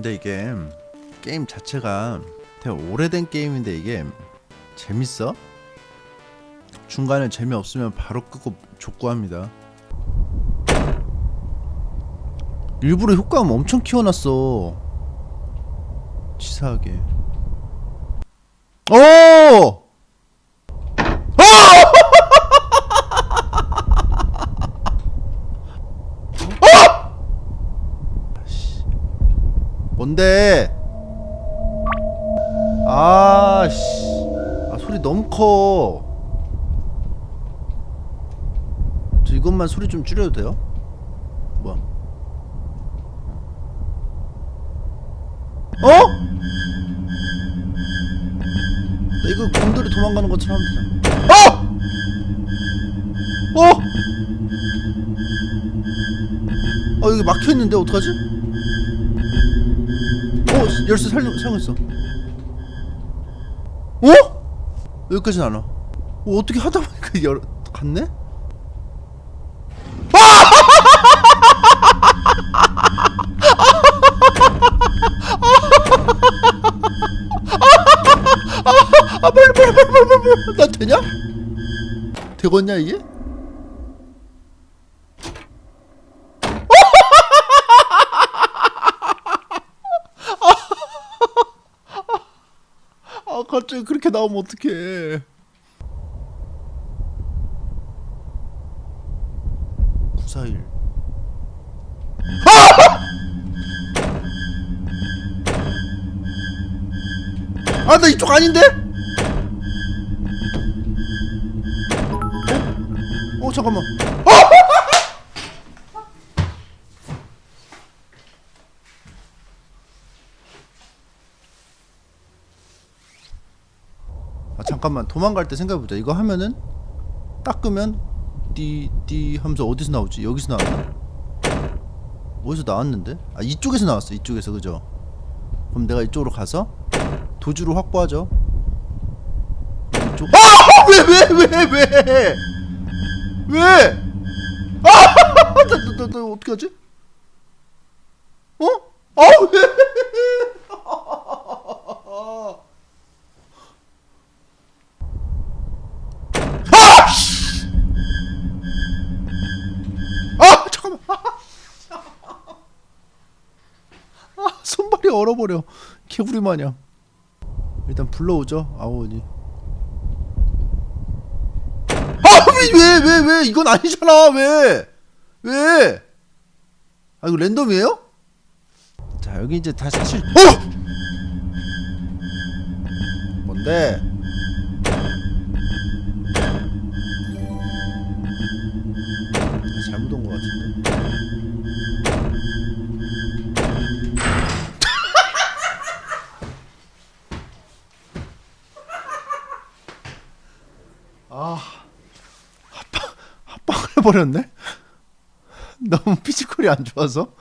근데 이게 게임 자체가 되게 오래된 게임인데 이게 재밌어? 중간에 재미없으면 바로 끄고 족구합니다. 일부러 효과음 엄청 키워놨어. 치사하게. 오! 커. 저 이것만 소리 좀 줄여도 돼요? 뭐야? 어? 나 이거 곰돌이 도망가는 것처럼 하면 되잖아. 어! 어! 어, 여기 막혀 있는데, 어떡하지? 어 열쇠 사용했어. 어? 여기까지는 안 와. 어, 어떻게 하다 보니까 열 갔네? 아 빨리 빨리 빨리 빨리 빨리 나 되냐? 되겠냐 이게? 아 갑자기 그렇게 나오면 어떡해 941 아! 나 이쪽 아닌데? 어? 어 잠깐만 아 잠깐만 도망갈 때 생각해보자. 이거 하면은 닦으면 띠띠 하면서 어디서 나오지? 여기서 나왔나? 어디서 나왔는데? 아 이쪽에서 나왔어. 이쪽에서. 그죠? 그럼 내가 이쪽으로 가서 도주를 확보하죠. 이쪽 아 왜 왜 왜 왜? 왜? 아! 나, 나, 나, 나 어떻게 하지? 손발이 얼어버려 개구리 마냥 일단 불러오죠 아오니 아왜왜 왜 왜 이건 아니잖아 왜 왜? 아 이거 랜덤이에요? 자 여기 이제 다시 사실 어! 뭔데? 해버렸네. 너무 피지컬이 안 좋아서.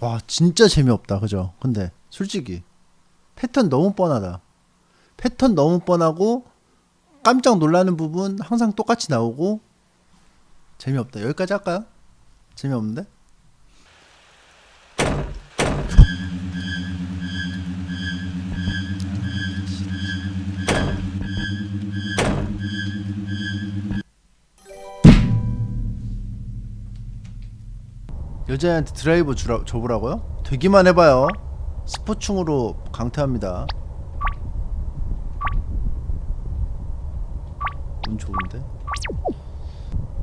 와, 진짜 재미없다, 그죠? 근데 솔직히 패턴 너무 뻔하다. 패턴 너무 뻔하고 깜짝 놀라는 부분 항상 똑같이 나오고 재미없다. 여기까지 할까요? 재미없는데? 여자애한테 드라이브 주라, 줘보라고요? 되기만 해봐요. 스포충으로 강퇴합니다. 운 좋은데?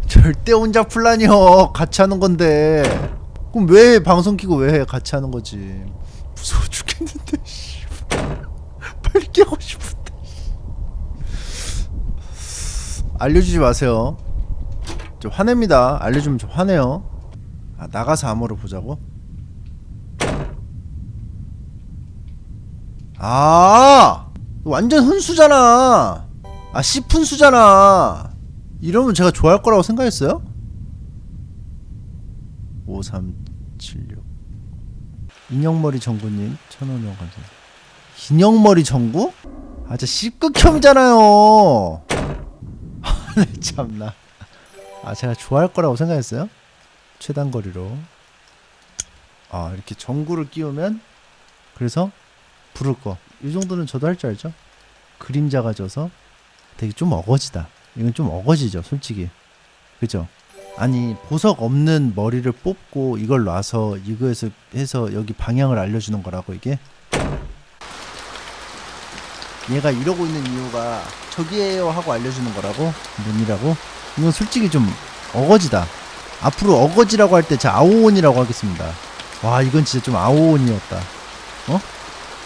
절대 혼자 플라니요. 같이 하는 건데. 그럼 왜 방송 키고 왜 해? 같이 하는 거지. 무서워 죽겠는데. 씨. 빨리 깨고 싶은데. 알려주지 마세요. 좀 화냅니다. 알려주면 좀 화내요. 아 나가서 암호를 보자고? 아 완전 훈수잖아. 아 씨푼수잖아. 이러면 제가 좋아할 거라고 생각했어요? 5376 인형머리 정구님 천원원 감사합니다 인형머리 정구? 아 진짜 씨극혐이잖아요 아 네, 참나 아 제가 좋아할 거라고 생각했어요? 최단 거리로 아 이렇게 전구를 끼우면 그래서 불을 꺼. 이 정도는 저도 할 줄 알죠. 그림자가 져서 되게 좀 어거지다. 이건 좀 어거지죠, 솔직히. 그죠? 아니 보석 없는 머리를 뽑고 이걸 놔서 이거에서 해서 여기 방향을 알려주는 거라고 이게. 얘가 이러고 있는 이유가 저기에요 하고 알려주는 거라고 문이라고. 이건 솔직히 좀 어거지다. 앞으로 어거지라고 할 때 자 아오온이라고 하겠습니다. 와 이건 진짜 좀 아오온이었다. 어?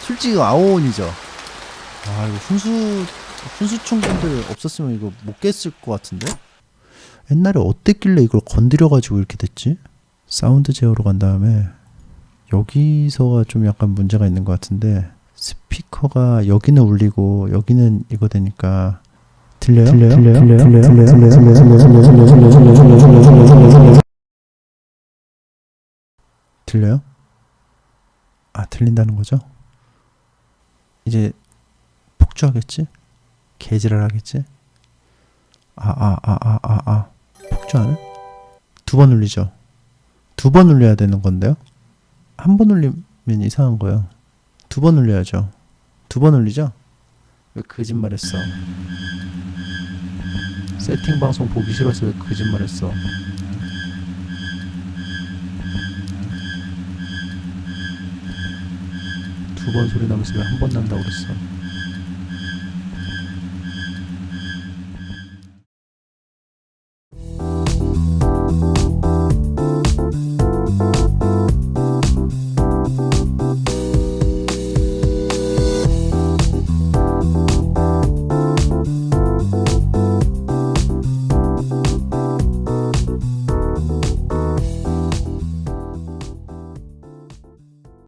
솔직히 아오온이죠. 아 이거 훈수 훈수충 분들 없었으면 이거 못 깼을 것 같은데. 옛날에 어땠길래 이걸 건드려가지고 이렇게 됐지? 사운드 제어로 간 다음에 여기서가 좀 약간 문제가 있는 것 같은데 스피커가 여기는 울리고 여기는 이거 되니까 들려요? 들려요? 들려요? 들려요? 들려요? 들려요? 들려요? 들려요? 아 들린다는 거죠? 이제 폭주하겠지? 개지랄 하겠지? 아 아 아 아 아 아 폭주하네? 두 번 울리죠? 두 번 울려야 되는 건데요? 한 번 울리면 이상한 거예요 두 번 울려야죠 두 번 울리죠? 왜 거짓말했어 세팅 방송 보기 싫어서 왜 거짓말했어 두 번 소리 나면서 왜 한 번 난다고 그랬어